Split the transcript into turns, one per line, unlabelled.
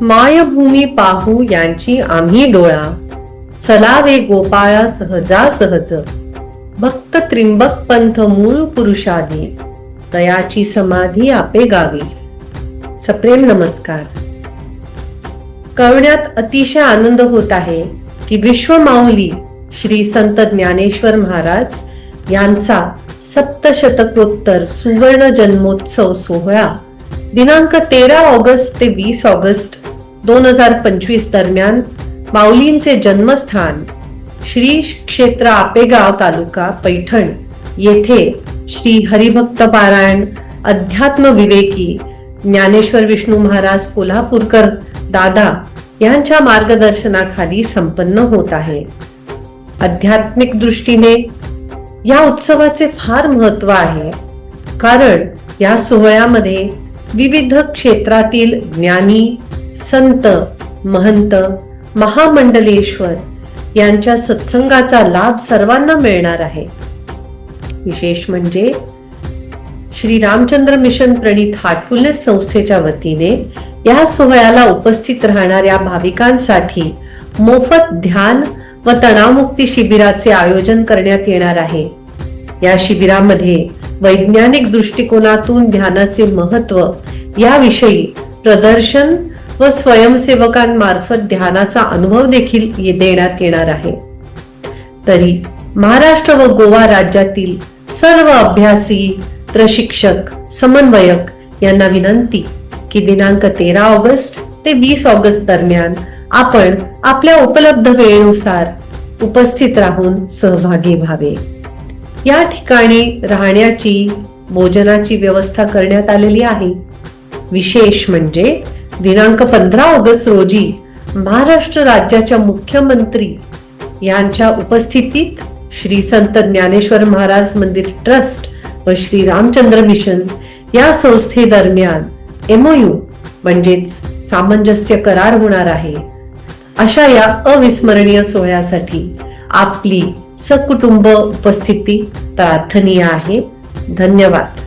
मायभूमी पाहू यांची आम्ही डोळा. चलावे गोपाळा सहजा सहज भक्त त्रिंबक पंथ मूळ पुरुषादी. तयाची समाधी आपे गावी. सप्रेम नमस्कार. कळण्यात अतिशय आनंद होत आहे की विश्वमाऊली श्री संत ज्ञानेश्वर महाराज यांचा सप्तशतकोत्तर सुवर्ण जन्मोत्सव सोहळा दिनांक तेरा ऑगस्ट ते वीस ऑगस्ट दोन हजार पंचवीस दरम्यान माऊलींचे जन्मस्थान श्री क्षेत्र आपेगाव तालुका पैठण येथे श्री हरिभक्त पारायण अध्यात्म विवेकी ज्ञानेश्वर विष्णू महाराज कोल्हापूरकर दादा यांच्या मार्गदर्शनाखाली संपन्न होत आहे. आध्यात्मिक दृष्टीने या उत्सवाचे फार महत्त्व आहे. कारण या सोहळ्यामध्ये विविध क्षेत्रातील ज्ञानी संत महंत महामंडलेश्वर यांच्या सत्संगाचा लाभ सर्वांना मिळणार आहे. विशेष म्हणजे श्री रामचंद्र मिशन प्रणित हार्टफुलनेस संस्थेच्या वतीने या सोहळ्याला उपस्थित राहणाऱ्या भाविकांसाठी मोफत ध्यान व तणावमुक्ती शिबिराचे आयोजन करण्यात येणार आहे. या शिबिरामध्ये वैज्ञानिक दृष्टिकोनातून ध्यानाचे महत्त्व याविषयी प्रदर्शन व स्वयंसेवकांमार्फत ध्यानाचा अनुभव देखील देण्यात येणार आहे. तरी महाराष्ट्र व गोवा राज्यातील सर्व अभ्यासी प्रशिक्षक समन्वयक यांना विनंती की दिनांक तेरा ऑगस्ट ते वीस ऑगस्ट दरम्यान आपण आपल्या उपलब्ध वेळेनुसार उपस्थित राहून सहभागी व्हावे. या ठिकाणी राहण्याची भोजनाची व्यवस्था करण्यात आलेली आहे. विशेष म्हणजे दिनांक पंधरा ऑगस्ट रोजी महाराष्ट्र राज्याच्या मुख्यमंत्री यांच्या उपस्थितीत श्री संत ज्ञानेश्वर महाराज मंदिर ट्रस्ट व श्री रामचंद्र मिशन या संस्थेदरम्यान एमओयू म्हणजेच सामंजस्य करार होणार आहे. अशा या अविस्मरणीय सोहळ्यासाठी आपली सकुटुंब उपस्थिती प्रार्थनीय आहे. धन्यवाद.